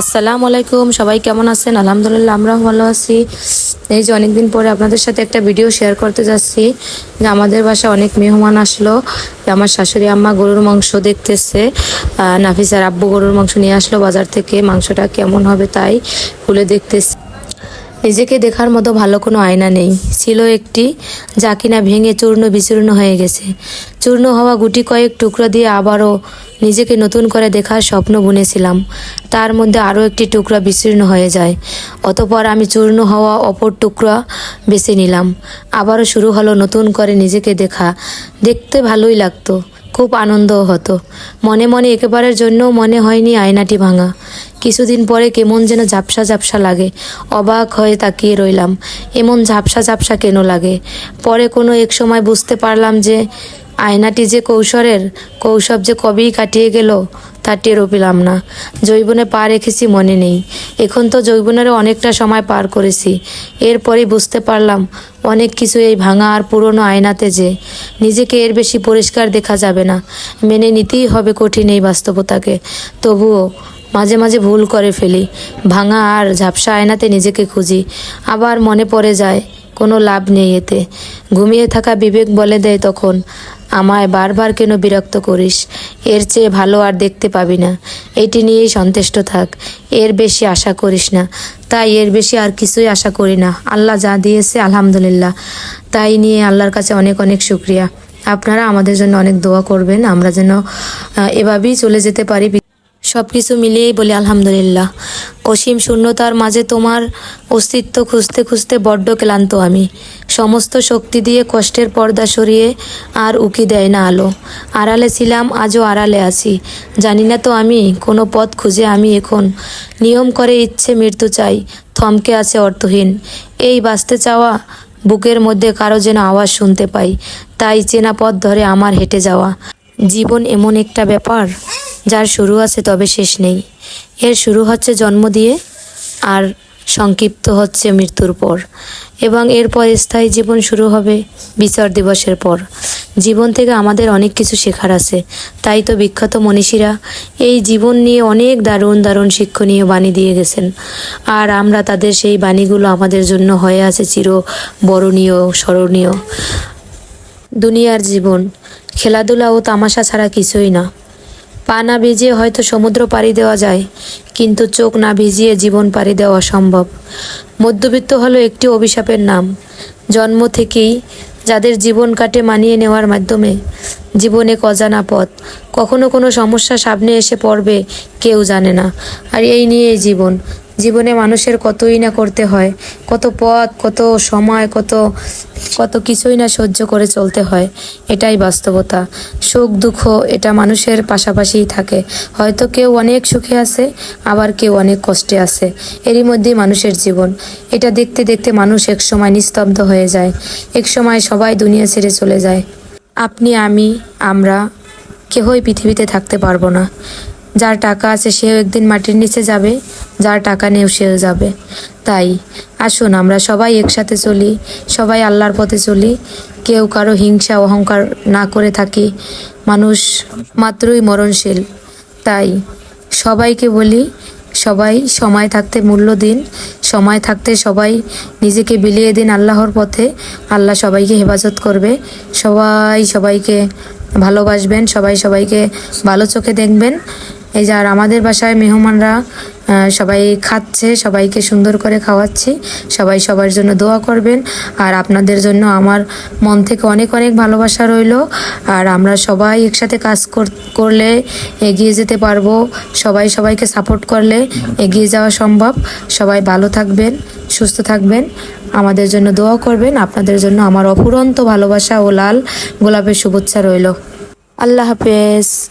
আসসালামু আলাইকুম, সবাই কেমন আছেন? আলহামদুলিল্লাহ, আমরাও ভালো আছি। এই যে অনেকদিন পরে আপনাদের সাথে একটা ভিডিও শেয়ার করতে যাচ্ছি। যে আমাদের বাসায় অনেক মেহমান আসলো। যে আমার শাশুড়ি আম্মা গরুর মাংস দেখতেছে। নাফিসার আব্বু গরুর মাংস নিয়ে আসলো বাজার থেকে। মাংসটা কেমন হবে তাই খুলে দেখতেছে। নিজেকে দেখার মতো ভালো কোনো আয়না নেই। ছিল একটি, যা কিনা ভেঙে চূর্ণ বিচূর্ণ হয়ে গেছে। চূর্ণ হওয়া গুটি কয়েক টুকরো দিয়ে আবারও নিজেকে নতুন করে দেখার স্বপ্ন বুনেছিলাম। তার মধ্যে আরও একটি টুকরা বিচূর্ণ হয়ে যায়। অতপর আমি চূর্ণ হওয়া অপর টুকরা বেছে নিলাম। আবারও শুরু হলো নতুন করে নিজেকে দেখা। দেখতে ভালোই লাগতো। খুব আনন্দও হতো। মনে মনে একেবারের জন্যও মনে হয়নি আয়নাটি ভাঙা। কিছুদিন পরে কেমন যেন ঝাপসা ঝাপসা লাগে। অবাক হয়ে তাকিয়ে রইলাম। এমন ঝাপসা ঝাপসা কেন লাগে? পরে কোনো এক সময় বুঝতে পারলাম যে আয়নাটি যে কৌশলের, কৌশব যে কবেই কাটিয়ে গেল, তা টেরও পেলাম না। জৈবনে পা রেখেছি মনে নেই। এখন তো জৈবনেরও অনেকটা সময় পার করেছি। এরপরেই বুঝতে পারলাম, অনেক কিছু এই ভাঙা আর পুরনো আয়নাতে যে নিজেকে এর বেশি পরিষ্কার দেখা যাবে না। মেনে নিতেই হবে কঠিন এই বাস্তবতাকে। তবুও মাঝে মাঝে ভুল করে ফেলি। ভাঙা আর ঝাপসা আয়নাতে নিজেকে খুঁজি। আবার মনে পড়ে যায় কোনো লাভ নেই এতে। ঘুমিয়ে থাকা বিবেক বলে দেয় তখন, আমায় বারবার কেন বিরক্ত করিস? এর চেয়ে ভালো আর দেখতে পাবি না। এটি নিয়েই সন্তুষ্ট থাক। এর বেশি আশা করিস না। তাই এর বেশি আর কিছুই আশা করি না। আল্লাহ যা দিয়েছে, আলহামদুলিল্লাহ। তাই নিয়ে আল্লাহর কাছে অনেক অনেক শুক্রিয়া। আপনারা আমাদের জন্য অনেক দোয়া করবেন। আমরা যেন এভাবেই চলে যেতে পারি সব কিছু মিলিয়েই বলি, আলহামদুলিল্লাহ। অসীম শূন্যতার মাঝে তোমার অস্তিত্ব খুঁজতে খুঁজতে বড্ড ক্লান্ত আমি। সমস্ত শক্তি দিয়ে কষ্টের পর্দা সরিয়ে আর উকি দেয় না আলো। আড়ালে ছিলাম, আজও আড়ালে আছি। জানি না তো আমি, কোনো পথ খুঁজে আমি এখন। নিয়ম করে ইচ্ছে মৃত্যু চাই, থমকে আছে অর্থহীন। এই বাঁচতে চাওয়া বুকের মধ্যে কারও যেন আওয়াজ শুনতে পাই। তাই চেনা পথ ধরে আমার হেঁটে যাওয়া। জীবন এমন একটা ব্যাপার। যার শুরু আছে তবে শেষ নেই। এর শুরু হচ্ছে জন্ম দিয়ে আর সংক্ষিপ্ত হচ্ছে মৃত্যুর পর। এবং এরপর স্থায়ী জীবন শুরু হবে বিচার দিবসের পর। জীবন থেকে আমাদের অনেক কিছু শেখার আছে। তাই তো বিখ্যাত মনীষীরা এই জীবন নিয়ে অনেক দারুণ দারুণ শিক্ষণীয় বাণী দিয়ে গেছেন। আর আমরা তাদের সেই বাণীগুলো আমাদের জন্য হয়ে আছে চির বরণীয়, স্মরণীয়। দুনিয়ার জীবন, খেলাধুলা ও তামাশা ছাড়া কিছুই না। পা না ভিজিয়ে হয়তো সমুদ্র পাড়ি দেওয়া যায়, কিন্তু চোখ না ভিজিয়ে জীবন পাড়ি দেওয়া সম্ভব। মধ্যবিত্ত হলো একটি অভিশাপের নাম। জন্ম থেকেই যাদের জীবন কাটে মানিয়ে নেওয়ার মাধ্যমে, জীবনে কজানা অজানা পথ। কখনো কোনো সমস্যা সামনে এসে পড়বে, কেউ জানে না। আর এই নিয়েই জীবন। জীবনে মানুষের কতই না করতে হয়, কত পথ, কত সময়, কত কত কিছুই না সহ্য করে চলতে হয়, এটাই বাস্তবতা। সুখ, দুঃখ, এটা মানুষের পাশাপাশিই থাকে। হয়তো কেউ অনেক সুখে আছে, আবার কেউ অনেক কষ্টে আছে। এরই মধ্যেই মানুষের জীবন। এটা দেখতে দেখতে মানুষ এক সময় নিস্তব্ধ হয়ে যায়, এক সময় সবাই দুনিয়া ছেড়ে চলে যায়। আপনি, আমি, আমরা কেহই পৃথিবীতে থাকতে পারব না। যার টাকা আছে, সেও একদিন মাটির নিচে যাবে যার টাকা নেও সেও যাবে। তাই, আসুন আমরা সবাই একসাথে চলি, সবাই আল্লাহর পথে চলি। কেউ কারও হিংসা, অহংকার না করে থাকি। মানুষ মাত্রই মরণশীল। তাই, সবাইকে বলি, সবাই সময় থাকতে মূল্য দিন, সময় থাকতে সবাই নিজেকে বিলিয়ে দিন আল্লাহর পথে। আল্লাহ সবাইকে হেফাজত করবে। সবাই সবাইকে ভালোবাসবেন, সবাই সবাইকে ভালো চোখে দেখবেন। এই যে আর আমাদের বাসায় মেহমানরা সবাই খাচ্ছে, সবাইকে সুন্দর করে খাওয়াচ্ছি। সবাই সবার জন্য দোয়া করবেন। আর আপনাদের জন্য আমার মন থেকে অনেক অনেক ভালোবাসা রইল। আর আমরা সবাই একসাথে কাজ কর- করলে এগিয়ে যেতে পারব। সবাই সবাইকে সাপোর্ট করলে এগিয়ে যাওয়া সম্ভব। সবাই ভালো থাকবেন, সুস্থ থাকবেন। আমাদের জন্য দোয়া করবেন। আপনাদের জন্য আমার অফুরন্ত ভালোবাসা ও লাল গোলাপের শুভেচ্ছা রইল। আল্লাহ হাফেজ।